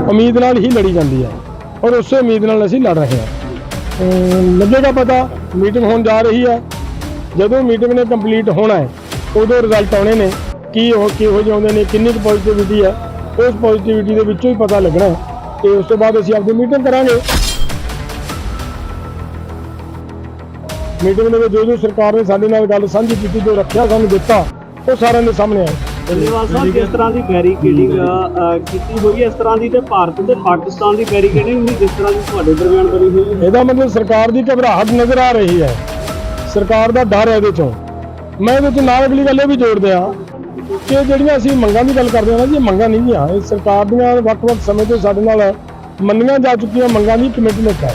ਉਮੀਦ ਨਾਲ ਹੀ ਲੜੀ ਜਾਂਦੀ ਹੈ ਔਰ ਉਸੇ ਉਮੀਦ ਨਾਲ ਅਸੀਂ ਲੜ ਰਹੇ ਹਾਂ। ਲੱਗੇਗਾ ਪਤਾ ਮੀਟਿੰਗ ਹੋਣ ਜਾ ਰਹੀ ਹੈ। ਜਦੋਂ ਮੀਟਿੰਗ ਨੇ ਕੰਪਲੀਟ ਹੋਣਾ ਹੈ, ਉਦੋਂ ਰਿਜ਼ਲਟ ਆਉਣੇ ਨੇ, ਕੀ ਉਹ ਕਿਹੋ ਜਿਹੇ ਆਉਂਦੇ ਨੇ, ਕਿੰਨੀ ਕੁ ਪੋਜ਼ਿਟਿਵਿਟੀ ਹੈ, ਉਸ ਪੋਜ਼ਿਟਿਵਿਟੀ ਦੇ ਵਿੱਚੋਂ ਹੀ ਪਤਾ ਲੱਗਣਾ ਹੈ ਤੇ ਉਸ ਤੋਂ ਬਾਅਦ ਅਸੀਂ ਆਪਣੀ ਮੀਟਿੰਗ ਕਰਾਂਗੇ। ਮੀਟਿੰਗ ਦੇ ਵਿੱਚ ਜੋ ਜੋ ਸਰਕਾਰ ਨੇ ਸਾਡੇ ਨਾਲ ਗੱਲ ਸਾਂਝੀ ਕੀਤੀ, ਜੋ ਰੱਖਿਆ ਸਾਨੂੰ ਦਿੱਤਾ, ਉਹ ਸਾਰਿਆਂ ਦੇ ਸਾਹਮਣੇ ਆਇਆ ਧੰਨਵਾਦ ਸਾਹਿਬ ਜਿਸ ਤਰ੍ਹਾਂ ਦੀ ਬੈਰੀਕੇਡਿੰਗ ਕੀਤੀ ਹੋਈ ਹੈ ਇਸ ਤਰ੍ਹਾਂ ਦੀ ਤੇ ਭਾਰਤ ਤੇ ਪਾਕਿਸਤਾਨ ਦੀ ਬੈਰੀਕੇਡਿੰਗ ਵੀ ਜਿਸ ਤਰ੍ਹਾਂ ਦੀ ਤੁਹਾਡੇ ਦਰਮਿਆਨ ਬਣੀ ਹੋਈ ਹੈ? ਇਹਦਾ ਮਤਲਬ ਸਰਕਾਰ ਦੀ ਘਬਰਾਹਟ ਨਜ਼ਰ ਆ ਰਹੀ ਹੈ। ਸਰਕਾਰ ਦਾ ਡਰ ਹੈ ਇਹਦੇ ਚੋਂ। ਮੈਂ ਇਹਦੇ ਚ ਨਾਲ ਅਗਲੀ ਗੱਲ ਇਹ ਵੀ ਜੋੜਦੇ ਆ ਕਿ ਜਿਹੜੀਆਂ ਅਸੀਂ ਮੰਗਾਂ ਦੀ ਗੱਲ ਕਰਦੇ ਹਾਂ ਨਾ ਜੀ ਮੰਗਾਂ ਨਹੀਂ ਗੀਆਂ ਇਹ ਸਰਕਾਰ ਦੀਆਂ ਵੱਖ-ਵੱਖ ਸਮੇਂ ਤੋਂ ਸਾਡੇ ਨਾਲ ਮੰਨੀਆਂ ਜਾ ਚੁੱਕੀਆਂ ਮੰਗਾਂ ਦੀ ਕਮਿਟਮੈਂਟ ਹੈ।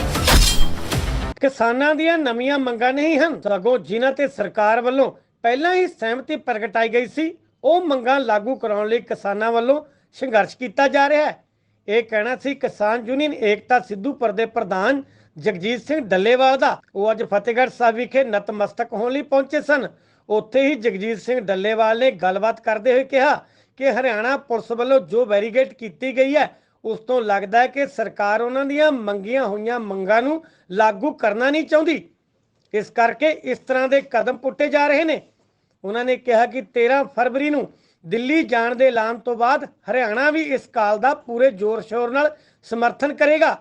ਕਿਸਾਨਾਂ ਦੀਆਂ ਨਵੀਆਂ ਮੰਗਾਂ ਨਹੀਂ ਹਨ। ਸਗੋਂ ਜਿਨ੍ਹਾਂ ਤੇ ਸਰਕਾਰ ਵੱਲੋਂ ਪਹਿਲਾਂ ਹੀ ਸਹਿਮਤੀ ਪ੍ਰਗਟਾਈ ਗਈ ਸੀ ਉਹ ਮੰਗਾਂ ਲਾਗੂ ਕਰਾਉਣ ਲਈ ਕਿਸਾਨਾਂ ਵੱਲੋਂ ਸੰਘਰਸ਼ ਕੀਤਾ ਜਾ ਰਿਹਾ ਹੈ। ਇਹ ਕਹਿਣਾ ਸੀ ਕਿਸਾਨ ਯੂਨੀਅਨ ਏਕਤਾ ਸਿੱਧੂਪੁਰ ਦੇ ਪ੍ਰਧਾਨ ਜਗਜੀਤ ਸਿੰਘ ਡੱਲੇਵਾਲ ਦਾ। ਉਹ ਅੱਜ ਫਤਿਹਗੜ੍ਹ ਸਾਹਿਬ ਵਿਖੇ ਨਤਮਸਤਕ ਹੋਣ ਲਈ ਪਹੁੰਚੇ ਸਨ। ਉੱਥੇ ਹੀ ਜਗਜੀਤ ਸਿੰਘ ਡੱਲੇਵਾਲ ਨੇ ਗੱਲਬਾਤ ਕਰਦੇ ਹੋਏ ਕਿਹਾ ਕਿ ਹਰਿਆਣਾ ਪੁਲਿਸ ਵੱਲੋਂ ਜੋ ਬੈਰੀਗੇਟ ਕੀਤੀ ਗਈ ਹੈ, ਉਸ ਤੋਂ ਲੱਗਦਾ ਹੈ ਕਿ ਸਰਕਾਰ ਉਹਨਾਂ ਦੀਆਂ ਮੰਗੀਆਂ ਹੋਈਆਂ ਮੰਗਾਂ ਨੂੰ ਲਾਗੂ ਕਰਨਾ ਨਹੀਂ ਚਾਹੁੰਦੀ। ਇਸ ਕਰਕੇ ਇਸ ਤਰ੍ਹਾਂ ਦੇ ਕਦਮ ਪੁੱਟੇ ਜਾ ਰਹੇ ਨੇ। ਉਹਨਾਂ ਨੇ ਕਿਹਾ ਕਿ 13 ਫਰਵਰੀ ਨੂੰ ਦਿੱਲੀ ਜਾਣ ਦੇ ਐਲਾਨ ਤੋਂ ਬਾਅਦ ਹਰਿਆਣਾ ਵੀ ਇਸ ਕਾਲ ਦਾ ਪੂਰੇ ਜ਼ੋਰ ਸ਼ੋਰ ਨਾਲ ਸਮਰਥਨ ਕਰੇਗਾ।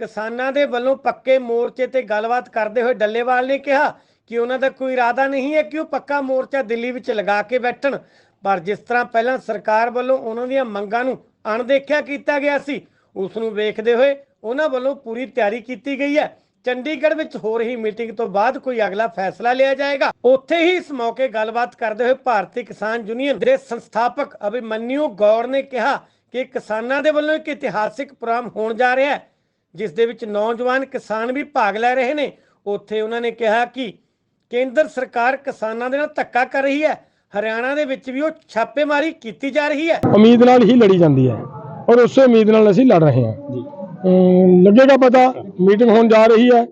ਕਿਸਾਨਾਂ ਦੇ ਵੱਲੋਂ ਪੱਕੇ ਮੋਰਚੇ ਤੇ ਗੱਲਬਾਤ ਕਰਦੇ ਹੋਏ ਡੱਲੇਵਾਲ ਨੇ ਕਿਹਾ ਕਿ ਉਹਨਾਂ ਦਾ ਕੋਈ ਇਰਾਦਾ ਨਹੀਂ ਹੈ ਕਿ ਉਹ ਪੱਕਾ ਮੋਰਚਾ ਦਿੱਲੀ ਵਿੱਚ ਲਗਾ ਕੇ ਬੈਠਣ। ਪਰ ਜਿਸ ਤਰ੍ਹਾਂ ਪਹਿਲਾਂ ਸਰਕਾਰ ਵੱਲੋਂ ਉਹਨਾਂ ਦੀਆਂ ਮੰਗਾਂ ਨੂੰ ਅਣਦੇਖਿਆ ਕੀਤਾ ਗਿਆ ਸੀ, ਉਸ ਨੂੰ ਵੇਖਦੇ ਹੋਏ ਉਹਨਾਂ ਵੱਲੋਂ ਪੂਰੀ ਤਿਆਰੀ ਕੀਤੀ ਗਈ ਹੈ। ਚੰਡੀਗੜ੍ਹ ਵਿੱਚ ਹੋ ਰਹੀ ਮੀਟਿੰਗ ਤੋਂ ਬਾਅਦ ਕੋਈ ਅਗਲਾ ਫੈਸਲਾ ਲਿਆ ਜਾਏਗਾ। ਉੱਥੇ ਹੀ ਇਸ ਮੌਕੇ ਗੱਲਬਾਤ ਕਰਦੇ ਹੋਏ ਭਾਰਤੀ ਕਿਸਾਨ ਯੂਨੀਅਨ ਦੇ ਸੰਸਥਾਪਕ ਅਭਿਮਨਿਊ ਗੌਰ ਨੇ ਕਿਹਾ ਕਿ ਕਿਸਾਨਾਂ ਦੇ ਵੱਲੋਂ ਇੱਕ ਇਤਿਹਾਸਿਕ ਪ੍ਰੋਗਰਾਮ ਹੋਣ ਜਾ ਰਿਹਾ ਹੈ ਜਿਸ ਦੇ ਵਿੱਚ ਨੌਜਵਾਨ ਕਿਸਾਨ ਵੀ ਭਾਗ ਲੈ ਰਹੇ ਨੇ। ਉੱਥੇ ਉਹਨਾਂ ਨੇ ਕਿਹਾ ਕਿ ਕੇਂਦਰ ਸਰਕਾਰ ਕਿਸਾਨਾਂ ਦੇ ਨਾਲ ਧੱਕਾ ਕਰ ਰਹੀ ਹੈ ਹਰਿਆਣਾ ਦੇ ਵਿੱਚ ਵੀ ਉਹ ਛਾਪੇਮਾਰੀ ਕੀਤੀ ਜਾ ਰਹੀ ਹੈ। ਉਮੀਦ ਨਾਲ ਹੀ ਲੜੀ ਜਾਂਦੀ ਹੈ ਔਰ ਉਸੇ ਉਮੀਦ ਨਾਲ ਅਸੀਂ ਲੜ ਰਹੇ ਹਾਂ। ਲੱਗੇਗਾ ਪਤਾ ਮੀਟਿੰਗ ਹੋਣ ਜਾ ਰਹੀ ਹੈ।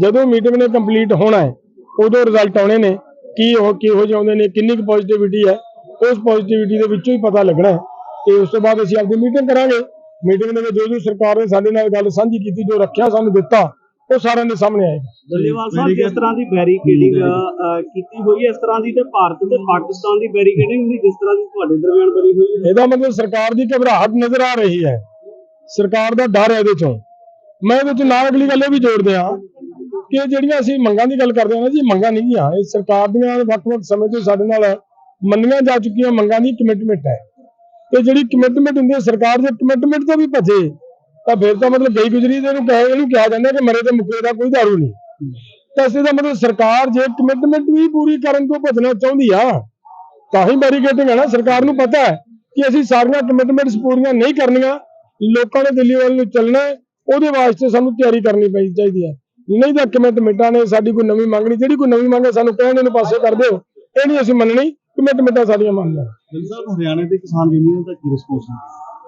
ਜਦੋਂ ਮੀਟਿੰਗ ਨੇ ਕੰਪਲੀਟ ਹੋਣਾ ਹੈ ਉਦੋਂ ਰਿਜ਼ਲਟ ਆਉਣੇ ਨੇ ਕੀ ਉਹ ਕਿਹੋ ਜਿਹੇ ਆਉਂਦੇ ਨੇ ਕਿੰਨੀ ਕੁ ਪੋਜ਼ਿਟਿਵਿਟੀ ਹੈ ਉਸ ਪੋਜ਼ਿਟਿਵਿਟੀ ਦੇ ਵਿੱਚੋਂ ਹੀ ਪਤਾ ਲੱਗਣਾ ਹੈ ਤੇ ਉਸ ਤੋਂ ਬਾਅਦ ਅਸੀਂ ਆਪਣੀ ਮੀਟਿੰਗ ਕਰਾਂਗੇ। ਮੀਟਿੰਗ ਦੇ ਵਿੱਚ ਜੋ ਜੋ ਸਰਕਾਰ ਨੇ ਸਾਡੇ ਨਾਲ ਗੱਲ ਸਾਂਝੀ ਕੀਤੀ ਜੋ ਰੱਖਿਆ ਸਾਨੂੰ ਦਿੱਤਾ ਉਹ ਸਾਰਿਆਂ ਦੇ ਸਾਹਮਣੇ ਆਏਗਾ। ਧੰਨਵਾਦ ਸਾਹਿਬ ਜਿਸ ਤਰ੍ਹਾਂ ਦੀ ਬੈਰੀਕੇਡਿੰਗ ਕੀਤੀ ਹੋਈ ਹੈ? ਇਸ ਤਰ੍ਹਾਂ ਦੀ ਤੇ ਭਾਰਤ ਤੇ ਪਾਕਿਸਤਾਨ ਦੀ ਬੈਰੀਕੇਡਿੰਗ ਵੀ ਜਿਸ ਤਰ੍ਹਾਂ ਦੀ ਤੁਹਾਡੇ ਦਰਮਿਆਨ ਬਣੀ ਹੋਈ ਹੈ? ਇਹਦਾ ਮਤਲਬ ਸਰਕਾਰ ਦੀ ਘਬਰਾਹਟ ਨਜ਼ਰ ਆ ਰਹੀ ਹੈ। ਸਰਕਾਰ ਦਾ ਡਰ ਹੈ ਇਹਦੇ ਚੋਂ। ਮੈਂ ਇਹਦੇ ਚ ਨਾਲ ਅਗਲੀ ਗੱਲ ਇਹ ਵੀ ਜੋੜਦੇ ਆ ਕਿ ਜਿਹੜੀਆਂ ਅਸੀਂ ਮੰਗਾਂ ਦੀ ਗੱਲ ਕਰਦੇ ਹਾਂ ਨਾ ਜੀ, ਮੰਗਾਂ ਨਹੀਂ ਗੀਆਂ ਇਹ ਸਰਕਾਰ ਦੀਆਂ ਵੱਖ-ਵੱਖ ਸਮੇਂ ਤੋਂ ਸਾਡੇ ਨਾਲ ਮੰਨੀਆਂ ਜਾ ਚੁੱਕੀਆਂ ਮੰਗਾਂ ਦੀ ਕਮਿਟਮੈਂਟ ਹੈ। ਤੇ ਜਿਹੜੀ ਕਮਿਟਮੈਂਟ ਹੁੰਦੀ ਹੈ, ਸਰਕਾਰ ਦੇ ਕਮਿਟਮੈਂਟ ਤੋਂ ਵੀ ਭੱਜੇ, ਤਾਂ ਫਿਰ ਤਾਂ ਮਤਲਬ ਗਈ ਗੁਜਰੀ ਦੇ ਨੂੰ ਕਹੇ ਇਹਨੂੰ ਕਿਹਾ ਜਾਂਦਾ ਕਿ ਮਰੇ ਤੇ ਮੁੱਕਰੇ ਦਾ ਕੋਈ ਦਾਰੂ ਨਹੀਂ। ਤਾਂ ਇਸ ਦਾ ਮਤਲਬ ਸਰਕਾਰ ਜੇ ਕਮਿਟਮੈਂਟ ਵੀ ਪੂਰੀ ਕਰਨ ਤੋਂ ਭੱਜਣਾ ਚਾਹੁੰਦੀ ਆ, ਤਾਂ ਹੀ ਬੈਰੀਕੇਟਿੰਗ ਹੈ ਨਾ। ਸਰਕਾਰ ਨੂੰ ਪਤਾ ਹੈ ਕਿ ਅਸੀਂ ਸਾਰੀਆਂ ਕਮਿਟਮੈਂਟਸ ਪੂਰੀਆਂ ਨਹੀਂ ਕਰਨੀਆਂ। ਲੋਕਾਂ ਨੇ ਦਿੱਲੀ ਵੱਲ ਨੂੰ ਚੱਲਣਾ ਉਹਦੇ ਵਾਸਤੇ ਸਾਨੂੰ ਤਿਆਰੀ ਕਰਨੀ ਪਈ ਚਾਹੀਦੀ ਹੈ। ਨਹੀਂ ਤਾਂ ਕਮਿਟਮੈਂਟਾਂ ਨੇ ਸਾਡੀ ਕੋਈ ਨਵੀਂ ਮੰਗ ਨਹੀਂ ਜਿਹੜੀ ਕੋਈ ਨਵੀਂ ਮੰਗ ਹੈ ਸਾਨੂੰ ਕਹਿਣ ਇਹਨੂੰ ਪਾਸੇ ਕਰ ਦਿਓ। ਇਹ ਨਹੀਂ ਅਸੀਂ ਮੰਨਣੀ ਕਮਿਟਮੈਂਟਾਂ ਸਾਡੀਆਂ ਮੰਨਣਾ ਗਿੱਲ ਸਾਹਿਬ ਹਰਿਆਣਾ ਦੇ ਕਿਸਾਨ ਯੂਨੀਅਨ ਦਾ ਕੀ ਰਿਸਪੌਂਸ ਹੈ?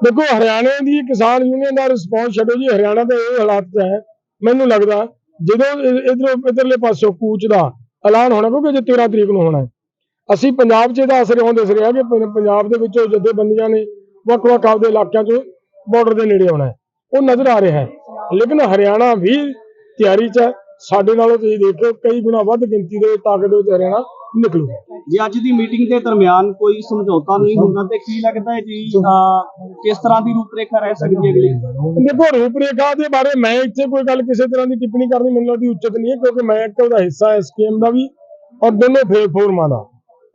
ਦੇਖੋ ਹਰਿਆਣੇ ਦੀ ਕਿਸਾਨ ਯੂਨੀਅਨ ਦਾ ਰਿਸਪੌਂਸ ਛੱਡੋ ਜੀ ਹਰਿਆਣਾ ਦੇ ਇਹ ਹਾਲਾਤ 'ਚ ਹੈ। ਮੈਨੂੰ ਲੱਗਦਾ ਜਦੋਂ ਇਧਰ ਇਧਰਲੇ ਪਾਸੋਂ ਕੂਚ ਦਾ ਐਲਾਨ ਹੋਣਾ ਕਿਉਂਕਿ ਜੇ 13 ਤਰੀਕ ਨੂੰ ਹੋਣਾ ਅਸੀਂ ਪੰਜਾਬ 'ਚ ਇਹਦਾ ਅਸਰ ਹੋਣ ਦਿਸ ਰਿਹਾ ਕਿ ਪੰਜਾਬ ਦੇ ਵਿੱਚੋਂ ਜਥੇਬੰਦੀਆਂ ਨੇ ਵੱਖ-ਵੱਖ ਆਪਦੇ ਇਲਾਕਿਆਂ 'ਚ ਬਾਰਡਰ ਦੇ ਨੇੜੇ ਆਉਣਾ ਹੈ। ਉਹ ਨਜ਼ਰ ਆ ਰਿਹਾ ਹੈ। ਲੇਕਿਨ ਹਰਿਆਣਾ ਵੀ ਤਿਆਰੀ 'ਚ ਹੈ। ਸਾਡੇ ਨਾਲੋਂ ਤੁਸੀਂ ਦੇਖੋ ਕਈ ਗੁਣਾ ਵੱਧ ਗਿਣਤੀ ਦੇ ਤਾਕਤ ਦੇ ਵਿੱਚ ਹਰਿਆਣਾ ਨਿਕਲੂ ਜੇ ਅੱਜ ਦੀ ਮੀਟਿੰਗ ਦੇ ਦਰਮਿਆਨ ਕੋਈ ਸਮਝੌਤਾ ਨਹੀਂ ਹੁੰਦਾ ਤੇ ਕੀ ਲੱਗਦਾ ਹੈ ਜੀ ਕਿਸ ਤਰ੍ਹਾਂ ਦੀ ਰੂਪਰੇਖਾ ਰਹਿ ਸਕਦੀ ਹੈ ਅਗਲੀ? ਦੇਖੋ ਰੂਪਰੇਖਾ ਦੇ ਬਾਰੇ ਮੈਂ ਇੱਥੇ ਕੋਈ ਗੱਲ ਕਿਸੇ ਤਰ੍ਹਾਂ ਦੀ ਟਿੱਪਣੀ ਕਰਨੀ ਮੈਨੂੰ ਲੱਗਦੀ ਉਚਿਤ ਨਹੀਂ ਹੈ ਕਿਉਂਕਿ ਮੈਂ ਇੱਕ ਉਹਦਾ ਹਿੱਸਾ ਹਾਂ ਸਕੀਮ ਦਾ ਵੀ ਔਰ ਦੋਨੋਂ ਫੇ ਫੋਰਮਾਂ ਦਾ।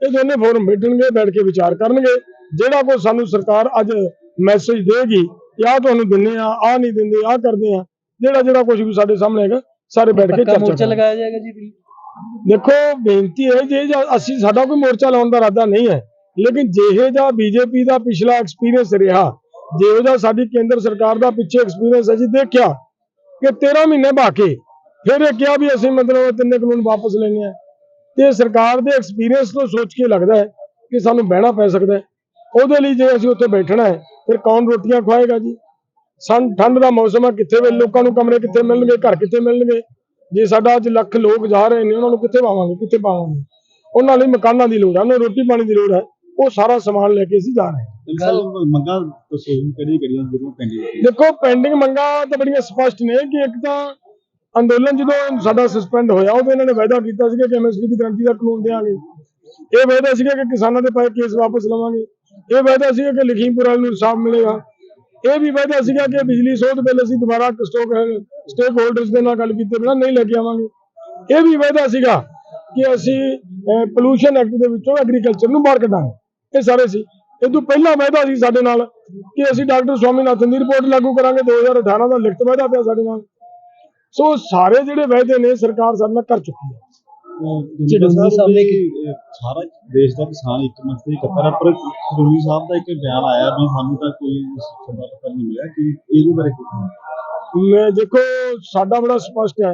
ਇਹ ਦੋਨੇ ਫੋਰਮ ਬੈਠਣਗੇ ਬੈਠ ਕੇ ਵਿਚਾਰ ਕਰਨਗੇ। ਜਿਹੜਾ ਕੋਈ ਸਾਨੂੰ ਸਰਕਾਰ ਅੱਜ ਮੈਸੇਜ ਦੇਗੀ ਕਿ ਆਹ ਤੁਹਾਨੂੰ ਦਿੰਨੇ ਆ ਆਹ ਨਹੀਂ ਦਿੰਦੇ ਆਹ ਕਰਦੇ ਆ। ਜਿਹੜਾ ਜਿਹੜਾ ਕੁਝ ਵੀ ਸਾਡੇ ਸਾਹਮਣੇ ਹੈਗਾ ਸਾਰੇ ਬੈਠ ਕੇ ਚਰਚਾ ਕਰਾਂਗੇ। ਲਗਾਇਆ ਜਾਏਗਾ ਜੀ ਦੇਖੋ ਬੇਨਤੀ ਹੈ ਜੇ ਜਾਂ ਅਸੀਂ ਸਾਡਾ ਕੋਈ ਮੋਰਚਾ ਲਾਉਣ ਦਾ ਇਰਾਦਾ ਨਹੀਂ ਹੈ ਲੇਕਿਨ ਜਿਹੇ ਜਾਂ ਬੀਜੇਪੀ ਦਾ ਪਿਛਲਾ ਐਕਸਪੀਰੀਅੰਸ ਰਿਹਾ ਜਿਹੋ ਜਿਹਾ ਸਾਡੀ ਕੇਂਦਰ ਸਰਕਾਰ ਦਾ ਪਿੱਛੇ ਐਕਸਪੀਰੀਅੰਸ ਅਸੀਂ ਦੇਖਿਆ ਕਿ 13 ਮਹੀਨੇ ਬਾਕੀ ਫਿਰ ਇਹ ਕਿਹਾ ਵੀ ਅਸੀਂ ਮਤਲਬ ਤਿੰਨੇ ਕਾਨੂੰਨ ਵਾਪਸ ਲੈਣੇ ਆ। ਤੇ ਸਰਕਾਰ ਦੇ ਐਕਸਪੀਰੀਅੰਸ ਤੋਂ ਸੋਚ ਕੇ ਲੱਗਦਾ ਹੈ ਕਿ ਸਾਨੂੰ ਬਹਿਣਾ ਪੈ ਸਕਦਾ ਹੈ। ਉਹਦੇ ਲਈ ਜੇ ਅਸੀਂ ਉੱਥੇ ਬੈਠਣਾ ਹੈ ਫਿਰ ਕੌਣ ਰੋਟੀਆਂ ਖਵਾਏਗਾ ਜੀ? ਸਨ ਠੰਡ ਦਾ ਮੌਸਮ ਹੈ ਕਿੱਥੇ ਵੇ ਲੋਕਾਂ ਨੂੰ ਕਮਰੇ ਕਿੱਥੇ ਮਿਲਣਗੇ ਘਰ ਕਿੱਥੇ ਮਿਲਣਗੇ? ਜੇ ਸਾਡਾ ਅੱਜ ਲੱਖ ਲੋਕ ਜਾ ਰਹੇ ਨੇ ਉਹਨਾਂ ਨੂੰ ਕਿੱਥੇ ਪਾਵਾਂਗੇ ਕਿੱਥੇ ਪਾਵਾਂਗੇ? ਉਹਨਾਂ ਲਈ ਮਕਾਨਾਂ ਦੀ ਲੋੜ ਹੈ ਉਹਨਾਂ ਨੂੰ ਰੋਟੀ ਪਾਣੀ ਦੀ ਲੋੜ ਹੈ ਉਹ ਸਾਰਾ ਸਮਾਨ ਲੈ ਕੇ ਅਸੀਂ ਜਾ ਰਹੇ ਹਾਂ। ਮੰਗਾ ਦੇਖੋ ਪੈਂਡਿੰਗ ਮੰਗਾਂ ਤਾਂ ਬੜੀਆਂ ਸਪਸ਼ਟ ਨੇ ਕਿ ਇੱਕ ਤਾਂ ਅੰਦੋਲਨ ਜਦੋਂ ਸਾਡਾ ਸਸਪੈਂਡ ਹੋਇਆ ਉਦੋਂ ਇਹਨਾਂ ਨੇ ਵਾਅਦਾ ਕੀਤਾ ਸੀਗਾ ਕਿ ਐਮਐਸਪੀ ਦੀ ਗਰੰਟੀ ਦਾ ਕਾਨੂੰਨ ਦੇਵਾਂਗੇ ਇਹ ਵਾਅਦਾ ਸੀਗਾ ਕਿ ਕਿਸਾਨਾਂ ਦੇ ਪਏ ਕੇਸ ਵਾਪਸ ਲਵਾਂਗੇ। ਇਹ ਵਾਅਦਾ ਸੀਗਾ ਕਿ ਲਖੀਮਪੁਰ ਵਾਲੇ ਨੂੰ ਇਨਸਾਫ ਮਿਲੇਗਾ। ਇਹ ਵੀ ਵਾਅਦਾ ਸੀਗਾ ਕਿ ਬਿਜਲੀ ਸੋਧ ਬਿੱਲ ਅਸੀਂ ਦੁਬਾਰਾ ਸਟੋਕ ਸਟੇਕ ਹੋਲਡਰਸ ਦੇ ਨਾਲ ਗੱਲ ਕੀਤੇ ਬਿਨਾਂ ਨਹੀਂ ਲੈ ਕੇ ਆਵਾਂਗੇ। ਇਹ ਵੀ ਵਾਅਦਾ ਸੀਗਾ ਕਿ ਅਸੀਂ ਪੋਲੂਸ਼ਨ ਐਕਟ ਦੇ ਵਿੱਚੋਂ ਐਗਰੀਕਲਚਰ ਨੂੰ ਬਾਹਰ ਕੱਢਾਂਗੇ। ਇਹ ਸਾਰੇ ਸੀ। ਇਹ ਤੋਂ ਪਹਿਲਾਂ ਵਾਅਦਾ ਸੀ ਸਾਡੇ ਨਾਲ ਕਿ ਅਸੀਂ ਡਾਕਟਰ ਸਵਾਮੀਨਾਥਨ ਦੀ ਰਿਪੋਰਟ ਲਾਗੂ ਕਰਾਂਗੇ 2018 ਦਾ ਲਿਖਤ ਵਾਅਦਾ ਪਿਆ ਸਾਡੇ ਨਾਲ। ਸੋ ਸਾਰੇ ਜਿਹੜੇ ਵਾਅਦੇ ਨੇ, ਸਰਕਾਰ ਸਾਡੇ ਨਾਲ ਕਰ ਚੁੱਕੀ ਹੈ। ਚੜੂੰਗੀ ਸਾਹਿਬ ਨੇ ਕਿ- ਸਾਰਾ ਦੇਸ਼ ਦਾ ਕਿਸਾਨ ਇੱਕ ਮੰਚ ਤੇ ਇਕੱਤਰ ਹੈ ਪਰ ਚੜੂੰਗੀ ਸਾਹਿਬ ਦਾ ਇੱਕ ਬਿਆਨ ਆਇਆ ਵੀ ਸਾਨੂੰ ਤਾਂ ਕੋਈ ਸਦਾ ਪਤਾ ਨਹੀਂ ਮਿਲਿਆ ਕਿ ਇਹਦੇ ਬਾਰੇ ਕੀ ਕਹੋਗੇ? ਮੈਂ ਦੇਖੋ ਸਾਡਾ ਬੜਾ ਸਪਸ਼ਟ ਹੈ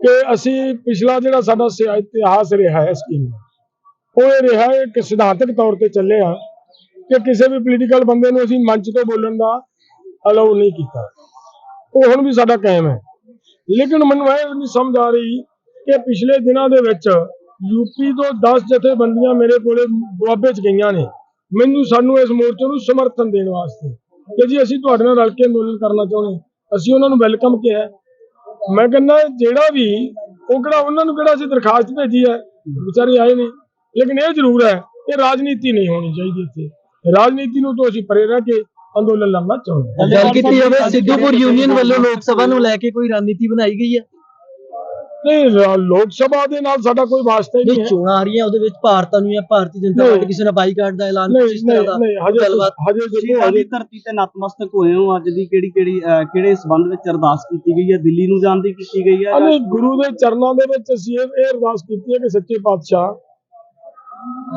ਕਿ ਅਸੀਂ ਪਿਛਲਾ ਜਿਹੜਾ ਸਾਡਾ ਇਤਿਹਾਸ ਰਿਹਾ ਹੈ ਸਕੀਮ ਉਹ ਇਹ ਰਿਹਾ ਹੈ ਕਿ ਸਿਧਾਂਤਕ ਤੌਰ ਤੇ ਚੱਲੇ ਆ ਕਿ ਕਿਸੇ ਵੀ ਪੋਲੀਟੀਕਲ ਬੰਦੇ ਨੂੰ ਅਸੀਂ ਮੰਚ ਤੋਂ ਬੋਲਣ ਦਾ ਅਲਾਉ ਨਹੀਂ ਕੀਤਾ ਉਹ ਹੁਣ ਵੀ ਸਾਡਾ ਕਾਇਮ ਹੈ ਲੇਕਿਨ ਮੈਨੂੰ ਇਹ ਨਹੀਂ ਸਮਝ ਆ ਰਹੀ ਕਿ ਪਿਛਲੇ ਦਿਨਾਂ ਦੇ ਵਿੱਚ ਯੂਪੀ ਤੋਂ 10 ਜਥੇਬੰਦੀਆਂ ਮੇਰੇ ਕੋਲੇ ਦੁਆਬੇ ਚ ਗਈਆਂ ਨੇ। ਮੈਨੂੰ, ਸਾਨੂੰ ਇਸ ਮੋਰਚੇ ਨੂੰ ਸਮਰਥਨ ਦੇਣ ਵਾਸਤੇ ਕਿ ਜੀ ਅਸੀਂ ਤੁਹਾਡੇ ਨਾਲ ਰਲ ਕੇ ਅੰਦੋਲਨ ਕਰਨਾ ਚਾਹੁੰਦੇ ਅਸੀਂ ਉਹਨਾਂ ਨੂੰ ਵੈਲਕਮ ਕਿਹਾ ਮੈਂ ਕਹਿੰਦਾ, ਜਿਹੜਾ ਵੀ ਉਹ ਕਿਹੜਾ, ਉਹਨਾਂ ਨੂੰ ਕਿਹੜਾ ਅਸੀਂ ਦਰਖਾਸਤ ਭੇਜੀ ਹੈ? ਵਿਚਾਰੇ ਆਏ ਨੇ। ਲੇਕਿਨ ਇਹ ਜ਼ਰੂਰ ਹੈ ਕਿ ਰਾਜਨੀਤੀ ਨਹੀਂ ਹੋਣੀ ਚਾਹੀਦੀ ਇੱਥੇ। ਰਾਜਨੀਤੀ ਨੂੰ ਤੋਂ ਅਸੀਂ ਪਰੇ ਰਹਿ ਕੇ ਅੰਦੋਲਨ ਲੜਨਾ ਚਾਹੁੰਦੇ ਹਾਂ। ਗੱਲ ਕੀਤੀ ਜਾਵੇ, ਸਿੱਧੂਪੁਰ ਯੂਨੀਅਨ ਵੱਲੋਂ ਲੋਕ ਸਭਾ ਨੂੰ ਲੈ ਕੇ ਕੋਈ ਰਣਨੀਤੀ ਬਣਾਈ ਗਈ ਹੈ? ਨਹੀਂ ਲੋਕ ਸਭਾ ਦੇ ਨਾਲ ਸਾਡਾ ਕੋਈ ਵਾਸਤਾ ਹੀ ਨਹੀਂ ਨਹੀਂ ਹੈ ਚੋਣਾਂ ਆ ਰਹੀਆਂ ਉਹਦੇ ਵਿੱਚ ਭਾਰਤਾਂ ਨੂੰ ਜਾਂ ਭਾਰਤੀ ਜਨਤਾ ਨਹੀਂ। ਪਾਰਟੀ ਕਿਸੇ ਨੇ ਬਾਈਕਾਟ ਦਾ ਐਲਾਨ ਨਹੀਂ ਇਸ ਤਰ੍ਹਾਂ ਨਹੀਂ ਦਾ ਨਹੀਂ ਹਜੇ ਗੱਲਬਾਤ ਹਜੇ ਦੇਖੋ ਸ਼ਹੀਦਾਂ ਹਜੇ ਦੀ ਧਰਤੀ ਤੇ ਨਤਮਸਤਕ ਹੋਏ ਹੋ ਅੱਜ ਦੀ ਕਿਹੜੀ ਕਿਹੜੀ ਅਹ, ਕਿਹੜੇ ਸਬੰਧ ਵਿੱਚ ਅਰਦਾਸ ਕੀਤੀ ਗਈ ਹੈ ਦਿੱਲੀ ਨੂੰ ਜਾਣ ਦੀ ਕੀਤੀ ਗਈ ਹੈ ਅਨੇ ਗੁਰੂ ਦੇ ਚਰਨਾਂ ਦੇ ਵਿੱਚ ਅਸੀਂ ਇਹ ਇਹ ਅਰਦਾਸ ਕੀਤੀ ਹੈ ਕਿ ਸੱਚੇ ਪਾਤਸ਼ਾਹ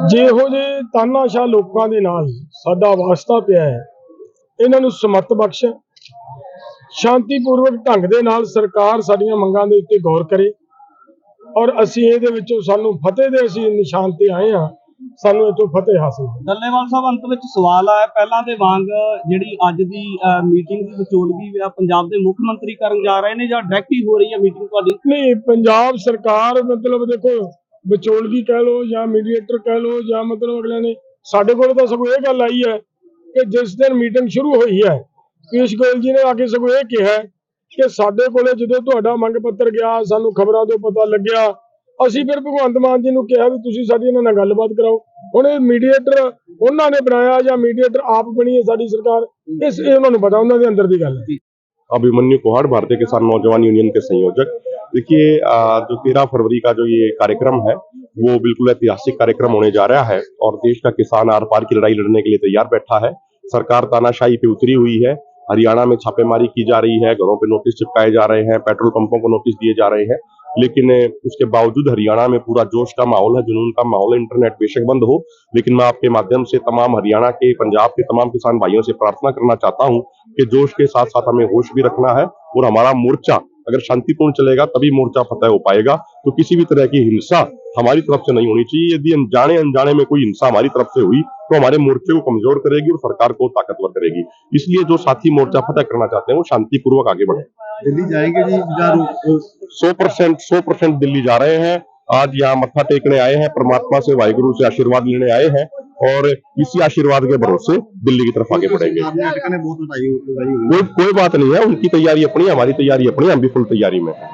ਜਿਹੋ ਜਿਹੇ ਤਾਨਾਸ਼ਾਹ ਲੋਕਾਂ ਦੇ ਨਾਲ ਸਾਡਾ ਵਾਸਤਾ ਪਿਆ ਹੈ ਇਹਨਾਂ ਨੂੰ ਸਮਤ ਬਖਸ਼ ਸ਼ਾਂਤੀਪੂਰਵਕ ਢੰਗ ਦੇ ਨਾਲ ਸਰਕਾਰ ਸਾਡੀਆਂ ਮੰਗਾਂ ਦੇ ਉੱਤੇ ਗੌਰ ਕਰੇ ਔਰ ਅਸੀਂ ਇਹਦੇ ਵਿੱਚੋਂ ਸਾਨੂੰ ਫਤਿਹ ਦੇ ਅਸੀਂ ਨਿਸ਼ਾਨ ਤੇ ਆਏ ਹਾਂ ਸਾਨੂੰ ਤੋਂ ਫਤਿਹ ਹਾਸਲ ਹੋਈ। ਡੱਲੇਵਾਲ ਸਾਹਿਬ ਅੰਤ ਵਿੱਚ ਸਵਾਲ ਆਇਆ ਪਹਿਲਾਂ ਦੇ ਵਾਂਗ ਜਿਹੜੀ ਅੱਜ ਦੀ ਮੀਟਿੰਗ ਦੀ ਵਿਚੋਲਗੀ ਆ ਪੰਜਾਬ ਦੇ ਮੁੱਖ ਮੰਤਰੀ ਕਰਨ ਜਾ ਰਹੇ ਨੇ ਜਾਂ ਡਾਇਰੈਕਟ ਹੀ ਹੋ ਰਹੀ ਹੈ ਮੀਟਿੰਗ ਤੁਹਾਡੀ ਨਹੀਂ ਪੰਜਾਬ ਸਰਕਾਰ ਮਤਲਬ ਦੇਖੋ ਵਿਚੋਲਗੀ ਕਹਿ ਲਓ ਜਾਂ ਮੀਡੀਏਟਰ ਕਹਿ ਲਓ ਜਾਂ ਮਤਲਬ ਅਗਲਿਆਂ ਨੇ ਸਾਡੇ ਕੋਲ ਤਾਂ ਸਗੋਂ ਇਹ ਗੱਲ ਆਈ ਹੈ ਕਿ ਜਿਸ ਦਿਨ ਮੀਟਿੰਗ ਸ਼ੁਰੂ ਹੋਈ ਹੈ ਪੀਸ਼ ਗੋਇਲ ਜੀ ਨੇ ਆ ਕੇ ਸਗੋਂ ਇਹ ਕਿਹਾ ਹੈ ਕਿ ਸਾਡੇ ਕੋਲੇ ਜਦੋਂ ਤੁਹਾਡਾ ਮੰਗ ਪੱਤਰ ਗਿਆ ਸਾਨੂੰ ਖਬਰਾਂ ਤੋਂ ਪਤਾ ਲੱਗਿਆ ਅਸੀਂ ਫਿਰ ਭਗਵੰਤ ਮਾਨ ਜੀ ਨੂੰ ਕਿਹਾ ਵੀ ਤੁਸੀਂ ਸਾਡੀ ਇਹਨਾਂ ਨਾਲ ਗੱਲਬਾਤ ਕਰਾਓ ਹੁਣ ਇਹ ਮੀਡੀਏਟਰ ਉਹਨਾਂ ਨੇ ਬਣਾਇਆ ਜਾਂ ਮੀਡੀਏਟਰ ਆਪ ਬਣੀ ਹੈ ਸਾਡੀ ਸਰਕਾਰ ਇਸ ਇਹ ਉਹਨਾਂ ਨੂੰ ਪਤਾ ਉਹਨਾਂ ਦੇ ਅੰਦਰ ਦੀ ਗੱਲ ਹੈ अभिमन्यु कुहाड़ भारतीय किसान नौजवान यूनियन के संयोजक देखिए अ, जो तेरह फरवरी का जो ये कार्यक्रम है वो बिल्कुल ऐतिहासिक कार्यक्रम होने जा रहा है और देश का किसान आर पार की लड़ाई लड़ने के लिए तैयार बैठा है सरकार तानाशाही पे उतरी हुई है हरियाणा में छापेमारी की जा रही है, घरों पे नोटिस चिपकाए जा रहे हैं पेट्रोल पंपों को नोटिस दिए जा रहे हैं, लेकिन उसके बावजूद हरियाणा में पूरा जोश का माहौल है, जुनून का माहौल है इंटरनेट बेशक बंद हो, लेकिन मैं आपके माध्यम से तमाम हरियाणा के, पंजाब के तमाम किसान भाइयों से प्रार्थना करना चाहता हूँ कि जोश के साथ साथ हमें होश भी रखना है और हमारा मोर्चा अगर शांतिपूर्ण चलेगा, तभी मोर्चा फतेह हो पाएगा तो किसी भी तरह की हिंसा हमारी तरफ़ से नहीं होनी चाहिए। यदि अनजाने अनजाने में कोई हिंसा हमारी तरफ़ से हुई तो हमारे मोर्चे को कमज़ोर करेगी और सरकार को ताकतवर करेगी। इसलिए जो साथी मोर्चा फतह करना चाहते हैं वो शांतिपूर्वक आगे बढ़े। दिल्ली जाएँगे सौ परसेंट सौ परसेंट दिल्ली जा रहे हैं। आज यहाँ मत्था टेकने आए हैं परमात्मा से वाहिगुरु से आशीर्वाद लेने आए हैं और इसी आशीर्वाद के भरोसे दिल्ली की तरफ़ आगे बढ़ेंगे। कोई कोई बात नहीं है उनकी तैयारी अपनी हमारी तैयारी अपनी हम भी फुल तैयारी में है।